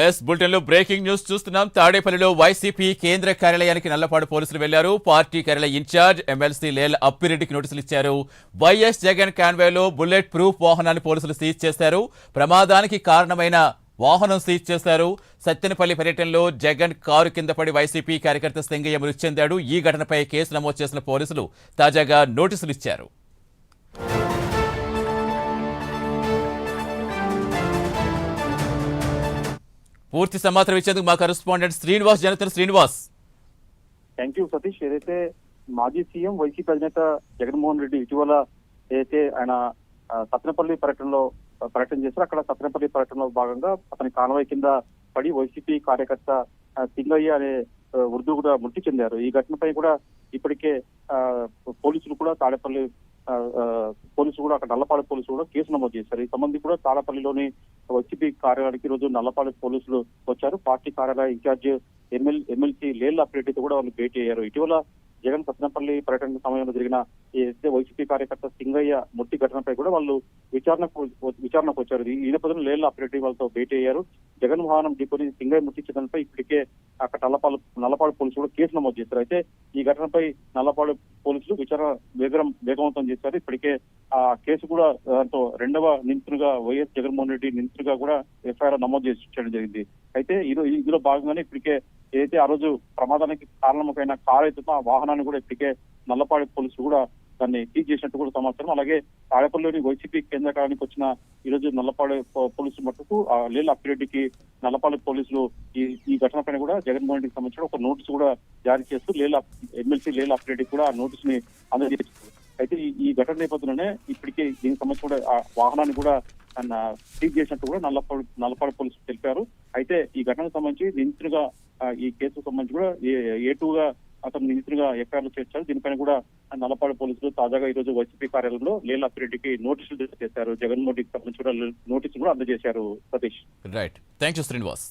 Yes బులెటిన్లో breaking news చూస్తున్నాం. తాడేపల్లిలో వైసీపీ కేంద్ర కార్యాలయానికి నల్లపాడు పోలీసులు వెళ్ళారు. పార్టీ కార్యాలయ ఇన్ఛార్జ్ ఎమ్మెల్సీ లేల్ అప్పిరెడ్డికి నోటీసులు ఇచ్చారు. వైఎస్ జగన్ కాన్వేలో బుల్లెట్ ప్రూఫ్ వాహనాన్ని పోలీసులు సీజ్ చేశారు. ప్రమాదానికి కారణమైన వాహనం సీజ్ చేశారు. సత్తెనపల్లి పర్యటనలో జగన్ కారు కింద పడి వైసీపీ కార్యకర్త సింగయ్య మృతి చెందాడు. ఈ ఘటనపై కేసు నమోదు చేసిన పోలీసులు తాజాగా నోటీసులు ఇచ్చారు. పూర్తి సమాచారం ఇచ్చేందుకు మా కరెస్పాండెంట్ శ్రీనివాస్ జనతన్ శ్రీనివాస్. Thank you Satish. ఏదైతే మాజీ సీఎం వైసీపీ అధినేత జగన్మోహన్ రెడ్డి ఇటీవల ఏదైతే ఆయన సత్నపల్లి పర్యటనలో పర్యటన చేశారు అక్కడ సత్నపల్లి పర్యటనలో భాగంగా అతని కాన్వాయ్ కింద పడి వైసీపీ కార్యకర్త సింగయ్య అనే ఆ, ఉర్దూ కూడా మృతి చెందారు. ఈ ఘటనపై కూడా ఇప్పటికే ఆ, పోలీసులు కూడా తాడేపల్లి పోలీసు కూడా అక్కడ నల్లపాడు పోలీసు కూడా కేసు నమోదు చేశారు. ఈ సంబంధించి కూడా తాడపల్లిలోని వైసీపీ కార్యాలయానికి రోజు నల్లపాడు పోలీసులు వచ్చారు. పార్టీ కార్యాలయ ఇన్ఛార్జ్ ఎమ్మెల్ ఎమ్మెల్సీ లేల్ అప్రెడ్డితో కూడా వాళ్ళు భేటీ అయ్యారు. ఇటీవల జగన్ సత్యనపల్లి పర్యటన సమయంలో జరిగిన ఏదైతే వైసీపీ కార్యకర్త సింగయ్య మృతి ఘటనపై కూడా వాళ్ళు విచారణకు విచారణకు వచ్చారు. ఈ ఈ నేపథ్యంలో లేళ్ళ అప్రెడ్డి వాళ్ళతో భేటీ అయ్యారు. జగన్ వాహనం ఢీకొని సింగయ్య మృతి చెందడంపై ఇప్పటికే అక్కడ నల్లపాడు నల్లపాడు పోలీసులు కూడా కేసు నమోదు చేశారు. అయితే ఈ ఘటనపై నల్లపాడు పోలీసులు విచారణ వేగం వేగవంతం చేశారు. ఇప్పటికే ఆ కేసు కూడా దాంతో రెండవ నిందితునిగా వైఎస్ జగన్మోహన్ రెడ్డి నిందితుడిగా కూడా ఎఫ్ఐఆర్ నమోదు చేసి చేయడం జరిగింది. అయితే ఇందులో ఇందులో భాగంగానే ఇప్పటికే ఏదైతే ఆ రోజు ప్రమాదానికి కారణమైన కారు అయితే ఆ వాహనాన్ని కూడా ఇప్పటికే నల్లపాడి పోలీసులు కూడా దాన్ని సీజ్ చేసినట్టు కూడా సమాచారం. అలాగే తాడేపల్లిలోని వైసీపీ కేంద్ర వచ్చిన ఈ రోజు నల్లపాడు పో- పోలీసులు మట్టుకు ఆ లీల అప్పిరెడ్డికి నల్లపాడు పోలీసులు ఈ ఈ ఘటన పైన కూడా జగన్మోహన్ రెడ్డికి సంబంధించిన ఒక నోటీసు కూడా జారీ చేస్తూ లీల ఎమ్మెల్సీ లీల అప్పిరెడ్డికి కూడా ఆ నోటీస్ని అందజేస్తుంది అయితే ఈ- ఘటన నేపథ్యంలోనే ఇప్పటికే దీనికి సంబంధించి కూడా ఆ వాహనాన్ని కూడా సీజ్ చేసినట్టు కూడా నల్లపాడు నల్లపాడు పోలీసులు తెలిపారు. అయితే ఈ ఘటనకు సంబంధించి నిందితులుగా ఈ కేసుకు సంబంధించి కూడా ఏ టూగా అతను నిందితుడిగా ఎఫ్ఐఆర్లు చేర్చారు దీనిపైన కూడా నల్లపాడు పోలీసులు తాజాగా ఈ రోజు వైసీపీ కార్యాలయంలో లీలా అప్పిరెడ్డికి నోటీసులు చేశారు. జగన్మోహన్ రెడ్డికి సంబంధించి కూడా నోటీసులు కూడా అందజేశారు Satish. Right thank you Srinivas